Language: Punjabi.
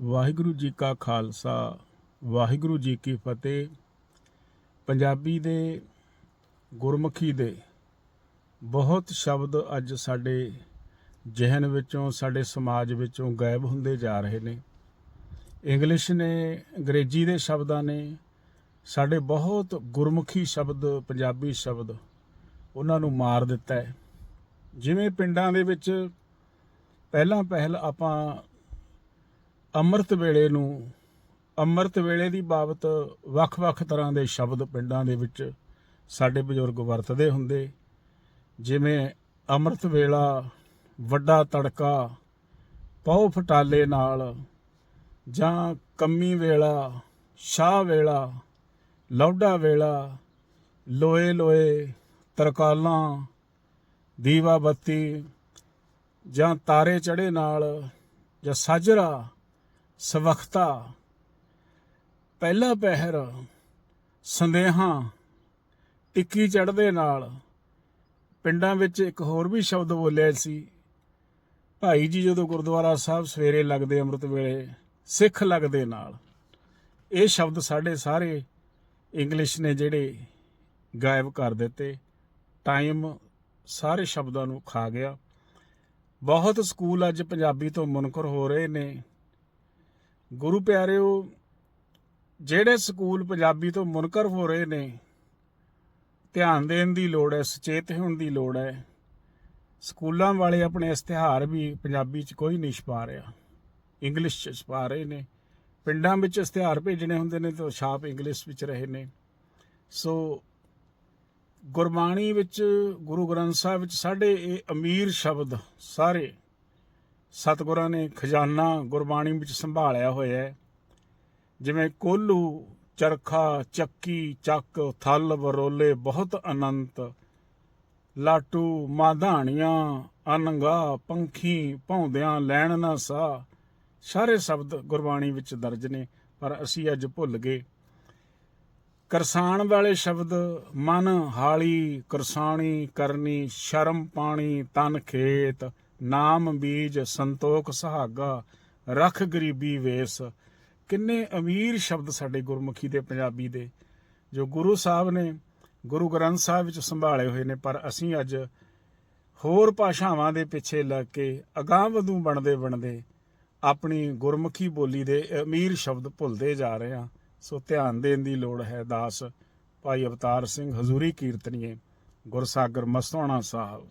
ਵਾਹਿਗੁਰੂ ਜੀ ਕਾ ਖਾਲਸਾ, ਵਾਹਿਗੁਰੂ ਜੀ ਕੀ ਫਤਿਹ। ਪੰਜਾਬੀ ਦੇ ਗੁਰਮੁਖੀ ਦੇ ਬਹੁਤ ਸ਼ਬਦ ਅੱਜ ਸਾਡੇ ਜ਼ਿਹਨ ਵਿੱਚੋਂ, ਸਾਡੇ ਸਮਾਜ ਵਿੱਚੋਂ ਗਾਇਬ ਹੁੰਦੇ ਜਾ ਰਹੇ ਨੇ। ਇੰਗਲਿਸ਼ ਨੇ, ਅੰਗਰੇਜ਼ੀ ਦੇ ਸ਼ਬਦਾਂ ਨੇ ਸਾਡੇ ਬਹੁਤ ਗੁਰਮੁਖੀ ਸ਼ਬਦ, ਪੰਜਾਬੀ ਸ਼ਬਦ ਉਹਨਾਂ ਨੂੰ ਮਾਰ ਦਿੱਤਾ ਹੈ। ਜਿਵੇਂ ਪਿੰਡਾਂ ਦੇ ਵਿੱਚ ਪਹਿਲਾਂ ਪਹਿਲ ਆਪਾਂ ਅੰਮ੍ਰਿਤ ਵੇਲੇ ਨੂੰ, ਅੰਮ੍ਰਿਤ ਵੇਲੇ ਦੀ ਬਾਬਤ ਵੱਖ-ਵੱਖ ਤਰ੍ਹਾਂ ਦੇ ਸ਼ਬਦ ਪਿੰਡਾਂ ਦੇ ਵਿੱਚ ਸਾਡੇ ਬਜ਼ੁਰਗ ਵਰਤਦੇ ਹੁੰਦੇ। ਜਿਵੇਂ ਅੰਮ੍ਰਿਤ ਵੇਲਾ, ਵੱਡਾ ਤੜਕਾ, ਪਉ ਫਟਾਲੇ ਨਾਲ, ਜਾਂ ਕੰਮੀ ਵੇਲਾ, ਸ਼ਾਹ ਵੇਲਾ, ਲੌਡਾ ਵੇਲਾ, ਲੋਏ ਲੋਏ ਤਰਕਾਲਾਂ, ਦੀਵਾ ਬੱਤੀ ਜਾਂ ਤਾਰੇ ਚੜੇ ਨਾਲ ਜਾਂ ਸਾਜਰਾ ਸਵਖਤਾ। ਪਹਿਲਾ ਪਹਿਰ ਸੰਦੇਹਾਂ, ਟਿੱਕੀ ਚੜਦੇ ਨਾਲ। ਪਿੰਡਾਂ ਵਿੱਚ ਇੱਕ ਹੋਰ ਵੀ ਸ਼ਬਦ ਬੋਲਿਆ ਸੀ, ਭਾਈ ਜੀ, ਜਦੋਂ ਗੁਰਦੁਆਰਾ ਸਾਹਿਬ ਸਵੇਰੇ ਲੱਗਦੇ ਅੰਮ੍ਰਿਤ ਵੇਲੇ, ਸਿੱਖ ਲੱਗਦੇ ਨਾਲ। ਇਹ ਸ਼ਬਦ ਸਾਡੇ ਸਾਰੇ ਇੰਗਲਿਸ਼ ਨੇ ਜਿਹੜੇ ਗਾਇਬ ਕਰ ਦਿੱਤੇ। ਟਾਈਮ ਸਾਰੇ ਸ਼ਬਦਾਂ ਨੂੰ ਖਾ ਗਿਆ। ਬਹੁਤ ਸਕੂਲ ਅੱਜ ਪੰਜਾਬੀ ਤੋਂ ਮੁਨਕਰ ਹੋ ਰਹੇ ਨੇ। ਗੁਰੂ ਪਿਆਰਿਓ, ਜਿਹੜੇ ਸਕੂਲ ਪੰਜਾਬੀ ਤੋਂ ਮੁਨਕਰ ਹੋ ਰਹੇ ਨੇ, ਧਿਆਨ ਦੇਣ ਦੀ ਲੋੜ ਹੈ, ਸੁਚੇਤ ਹੋਣ ਦੀ ਲੋੜ ਹੈ, ਸਕੂਲਾਂ ਵਾਲੇ ਆਪਣੇ ਇਸ਼ਤਿਹਾਰ ਵੀ ਪੰਜਾਬੀ 'ਚ ਕੋਈ ਨਹੀਂ ਛਪਾ ਰਿਹਾ। ਇੰਗਲਿਸ਼ 'ਚ ਛਪਾ ਰਹੇ ਨੇ। ਪਿੰਡਾਂ ਵਿੱਚ ਇਸ਼ਤਿਹਾਰ ਭੇਜਣੇ ਹੁੰਦੇ ਨੇ ਤਾਂ ਛਾਪ ਇੰਗਲਿਸ਼ ਵਿੱਚ ਰਹੇ ਨੇ। ਸੋ ਗੁਰਬਾਣੀ ਵਿੱਚ, ਗੁਰੂ ਗ੍ਰੰਥ ਸਾਹਿਬ ਵਿੱਚ ਸਾਡੇ ਇਹ ਅਮੀਰ ਸ਼ਬਦ ਸਾਰੇ ਸਤਿਗੁਰਾਂ ਨੇ ਖਜ਼ਾਨਾ ਗੁਰਬਾਣੀ ਵਿੱਚ ਸੰਭਾਲਿਆ ਹੋਇਆ ਹੈ। ਜਿਵੇਂ ਕੋਲੂ, ਚਰਖਾ, ਚੱਕੀ, ਚੱਕ, ਥਲ, ਵਰੋਲੇ, ਬਹੁਤ ਅਨੰਤ। ਲਾਟੂ, ਮਾਧਾਣੀਆਂ, ਅਨੰਗਾ, ਪੰਖੀ, ਭੌਂਦਿਆਂ, ਲੈਣ ਨਾ ਸਾ। ਸਾਰੇ ਸ਼ਬਦ ਗੁਰਬਾਣੀ ਵਿੱਚ ਦਰਜ ਨੇ, ਪਰ ਅਸੀਂ ਅੱਜ ਭੁੱਲ ਗਏ। ਕਰਸਾਨ ਵਾਲੇ ਸ਼ਬਦ, ਮਨ ਹਾਲੀ, ਕਰਸਾਣੀ, ਕਰਨੀ, ਸ਼ਰਮ ਪਾਣੀ, ਤਨ ਖੇਤ। ਨਾਮ ਬੀਜ ਸੰਤੋਖ ਸੁਹਾਗਾ, ਰਖ ਗਰੀਬੀ ਵੇਸ। ਕਿੰਨੇ ਅਮੀਰ ਸ਼ਬਦ ਸਾਡੇ ਗੁਰਮੁਖੀ ਦੇ ਪੰਜਾਬੀ ਦੇ, ਜੋ ਗੁਰੂ ਸਾਹਿਬ ਨੇ ਗੁਰੂ ਗ੍ਰੰਥ ਸਾਹਿਬ ਵਿੱਚ ਸੰਭਾਲੇ ਹੋਏ ਨੇ, ਪਰ ਅਸੀਂ ਅੱਜ ਹੋਰ ਭਾਸ਼ਾਵਾਂ ਦੇ ਪਿੱਛੇ ਲੱਗ ਕੇ ਅਗਾਂਹ ਵਧੂ ਬਣਦੇ ਬਣਦੇ ਆਪਣੀ ਗੁਰਮੁਖੀ ਬੋਲੀ ਦੇ ਅਮੀਰ ਸ਼ਬਦ ਭੁੱਲਦੇ ਜਾ ਰਹੇ ਹਾਂ। ਸੋ ਧਿਆਨ ਦੇਣ ਦੀ ਲੋੜ ਹੈ ਦਾਸ ਭਾਈ ਅਵਤਾਰ ਸਿੰਘ ਹਜ਼ੂਰੀ ਕੀਰਤਨੀਏ ਗੁਰਸਾਗਰ ਮਸਤੋਣਾ ਸਾਹਿਬ।